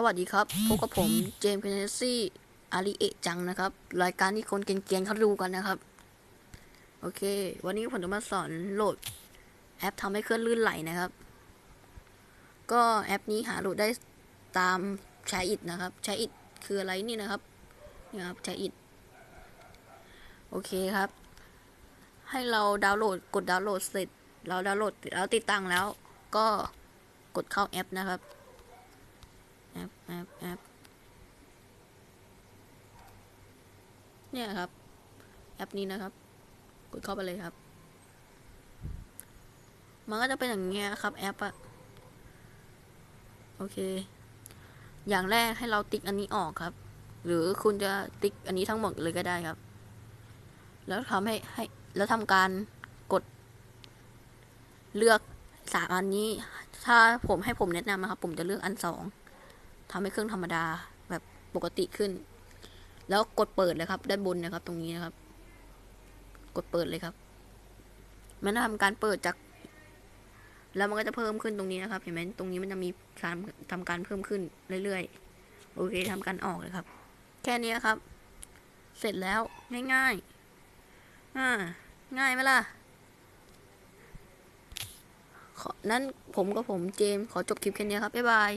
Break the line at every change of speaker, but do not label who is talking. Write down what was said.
สวัสดีครับ พบกับผมเจมส์เพนเนซี่อาริเอะจังนะครับ รายการที่คนเกรียนๆเขาดูกันนะครับ โอเค วันนี้ผมจะมาสอนโหลด แอปทำให้เคลื่อนลื่นไหลนะครับ ก็แอปนี้หาโหลดได้ตามใช้อิดนะครับ ใช้อิดคืออะไรนี่นะครับนี่ครับใช้อิดโอเคครับ ให้เราดาวน์โหลดกดดาวน์โหลดเสร็จ เราดาวน์โหลดแล้วติดตั้งแล้ว ก็กดเข้าแอปนะครับ แอปแอปแอปเนี่ยครับ แอปนี้นะครับ กดเข้าไปเลยครับ มันก็จะเป็นอย่างเงี้ยครับ แอปอะโอเค อย่างแรกให้เราติ๊กอันนี้ออกครับ หรือคุณจะติ๊กอันนี้ทั้งหมดเลยก็ได้ครับ แล้วทำให้ให้ แล้วทำการกด เลือกสามอันนี้ ถ้าผมให้ผมแนะนำนะครับ ผมจะเลือกอันสอง ทำให้เครื่องธรรมดาแบบปกติขึ้น แล้วกดเปิดเลยครับ ด้านบนนะครับ ตรงนี้นะครับ กดเปิดเลยครับ มันจะทำการเปิดจาก แล้วมันก็จะเพิ่มขึ้นตรงนี้นะครับ เห็นไหมตรงนี้มันจะมีการทำการเพิ่มขึ้นเรื่อยๆ โอเคทำการออกเลยครับ แค่นี้ครับ เสร็จแล้วง่ายๆอ่าง่ายไหมล่ะนั้นผมกับผมเจมขอจบคลิปแค่นี้ครับ บ๊ายบาย